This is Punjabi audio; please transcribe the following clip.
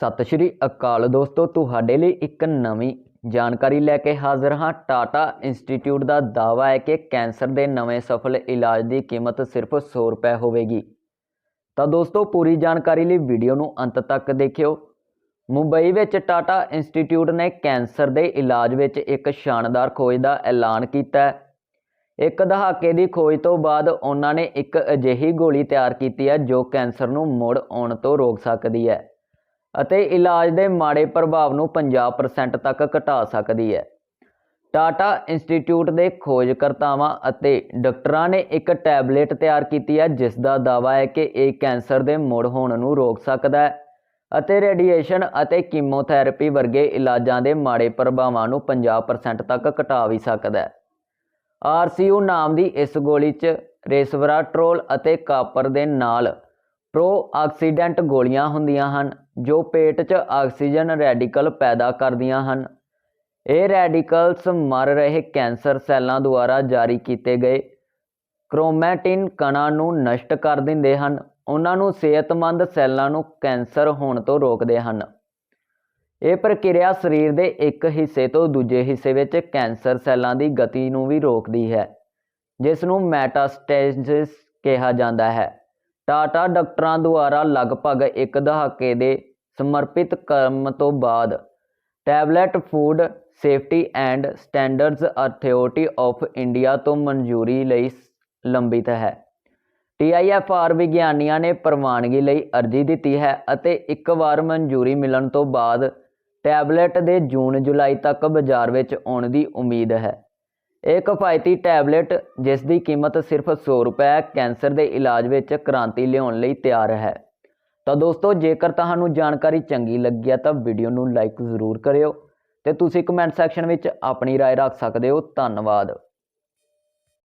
ਸਤਿ ਸ਼੍ਰੀ ਅਕਾਲ ਦੋਸਤੋ, ਤੁਹਾਡੇ ਲਈ ਇੱਕ ਨਵੀਂ ਜਾਣਕਾਰੀ ਲੈ ਕੇ ਹਾਜ਼ਰ ਹਾਂ। ਟਾਟਾ ਇੰਸਟੀਚਿਊਟ ਦਾ ਦਾਅਵਾ ਹੈ ਕਿ ਕੈਂਸਰ ਦੇ ਨਵੇਂ ਸਫਲ ਇਲਾਜ ਦੀ ਕੀਮਤ ਸਿਰਫ 100 ਰੁਪਏ ਹੋਵੇਗੀ। ਤਾਂ ਦੋਸਤੋ, ਪੂਰੀ ਜਾਣਕਾਰੀ ਲਈ ਵੀਡੀਓ ਨੂੰ ਅੰਤ ਤੱਕ ਦੇਖਿਓ। ਮੁੰਬਈ ਵਿੱਚ ਟਾਟਾ ਇੰਸਟੀਚਿਊਟ ਨੇ ਕੈਂਸਰ ਦੇ ਇਲਾਜ ਵਿੱਚ ਇੱਕ ਸ਼ਾਨਦਾਰ ਖੋਜ ਦਾ ਐਲਾਨ ਕੀਤਾ ਹੈ। ਇੱਕ ਦਹਾਕੇ ਦੀ ਖੋਜ ਤੋਂ ਬਾਅਦ ਉਹਨਾਂ ਨੇ ਇੱਕ ਅਜਿਹੀ ਗੋਲੀ ਤਿਆਰ ਕੀਤੀ ਹੈ ਜੋ ਕੈਂਸਰ ਨੂੰ ਮੁੜ ਆਉਣ ਤੋਂ ਰੋਕ ਸਕਦੀ ਹੈ। ਅਤੇ ਇਲਾਜ ਦੇ ਮਾੜੇ ਪ੍ਰਭਾਵ ਨੂੰ 50% ਤੱਕ ਘਟਾ ਸਕਦੀ ਹੈ। ਟਾਟਾ ਇੰਸਟੀਚਿਊਟ ਦੇ ਖੋਜਕਰਤਾਵਾਂ ਅਤੇ ਡਾਕਟਰਾਂ ਨੇ ਇੱਕ ਟੈਬਲੇਟ ਤਿਆਰ ਕੀਤੀ ਹੈ ਜਿਸ ਦਾ ਦਾਅਵਾ ਹੈ ਕਿ ਇਹ ਕੈਂਸਰ ਦੇ ਮੁੜ ਹੋਣ ਨੂੰ ਰੋਕ ਸਕਦਾ ਹੈ ਅਤੇ ਰੇਡੀਏਸ਼ਨ ਅਤੇ ਕੀਮੋਥੈਰੇਪੀ ਵਰਗੇ ਇਲਾਜਾਂ ਦੇ ਮਾੜੇ ਪ੍ਰਭਾਵਾਂ ਨੂੰ 50% ਤੱਕ ਘਟਾ ਵੀ ਸਕਦਾ ਹੈ। ਆਰਸੀਯੂ ਨਾਮ ਦੀ ਇਸ ਗੋਲੀ 'ਚ ਰੇਸਵਰਾਟਰੋਲ ਅਤੇ ਕਾਪਰ ਦੇ ਨਾਲ ਪ੍ਰੋ ਆਕਸੀਡੈਂਟ ਗੋਲੀਆਂ ਹੁੰਦੀਆਂ ਹਨ। ਜੋ ਪੇਟ 'ਚ ਆਕਸੀਜਨ ਰੈਡੀਕਲ ਪੈਦਾ ਕਰਦੀਆਂ ਹਨ। ਇਹ ਰੈਡੀਕਲਸ ਮਰ ਰਹੇ ਕੈਂਸਰ ਸੈੱਲਾਂ ਦੁਆਰਾ ਜਾਰੀ ਕੀਤੇ ਗਏ। ਕ੍ਰੋਮੈਟਿਨ ਕਣਾਂ ਨੂੰ ਨਸ਼ਟ ਕਰ ਦਿੰਦੇ ਹਨ। ਉਹਨਾਂ ਨੂੰ ਸਿਹਤਮੰਦ ਸੈੱਲਾਂ ਨੂੰ ਕੈਂਸਰ ਹੋਣ ਤੋਂ ਰੋਕਦੇ ਹਨ। ਇਹ ਪ੍ਰਕਿਰਿਆ ਸਰੀਰ ਦੇ ਇੱਕ ਹਿੱਸੇ ਤੋਂ ਦੂਜੇ ਹਿੱਸੇ ਵਿੱਚ ਕੈਂਸਰ ਸੈੱਲਾਂ ਦੀ ਗਤੀ ਨੂੰ ਵੀ ਰੋਕਦੀ ਹੈ, ਜਿਸ ਨੂੰ ਮੈਟਾਸਟੇਸਿਸ ਕਿਹਾ ਜਾਂਦਾ ਹੈ। ਟਾਟਾ ਡਾਕਟਰਾਂ ਦੁਆਰਾ ਲਗਭਗ ਇੱਕ ਦਹਾਕੇ ਦੇ ਸਮਰਪਿਤ ਕੰਮ ਤੋਂ ਬਾਅਦ tablet food safety and standards authority of India ਤੋਂ ਮਨਜ਼ੂਰੀ ਲਈ ਲੰਬਿਤ ਹੈ। TIFR ਵਿਗਿਆਨੀਆਂ ਨੇ ਪ੍ਰਵਾਨਗੀ ਲਈ ਅਰਜ਼ੀ ਦਿੱਤੀ ਹੈ ਅਤੇ ਇੱਕ ਵਾਰ ਮਨਜ਼ੂਰੀ ਮਿਲਣ ਤੋਂ ਬਾਅਦ ਟੈਬਲੇਟ ਦੇ ਜੂਨ ਜੁਲਾਈ ਤੱਕ ਬਾਜ਼ਾਰ ਵਿੱਚ ਆਉਣ ਦੀ ਉਮੀਦ ਹੈ। ਇਹ ਕਿਫਾਇਤੀ ਟੈਬਲੇਟ ਜਿਸ ਦੀ ਕੀਮਤ ਸਿਰਫ 100 ਰੁਪਏ ਹੈ ਕੈਂਸਰ ਦੇ ਇਲਾਜ ਵਿੱਚ ਕ੍ਰਾਂਤੀ ਲਿਆਉਣ ਲਈ ਤਿਆਰ ਹੈ ਤਾਂ ਦੋਸਤੋ ਜੇਕਰ ਤੁਹਾਨੂੰ ਜਾਣਕਾਰੀ ਚੰਗੀ ਲੱਗੀ ਹੈ ਤਾਂ ਵੀਡੀਓ ਨੂੰ ਲਾਈਕ ਜ਼ਰੂਰ ਕਰਿਓ ਤੇ ਤੁਸੀਂ ਕਮੈਂਟ ਸੈਕਸ਼ਨ ਵਿੱਚ ਆਪਣੀ رائے ਰੱਖ ਸਕਦੇ ਹੋ ਧੰਨਵਾਦ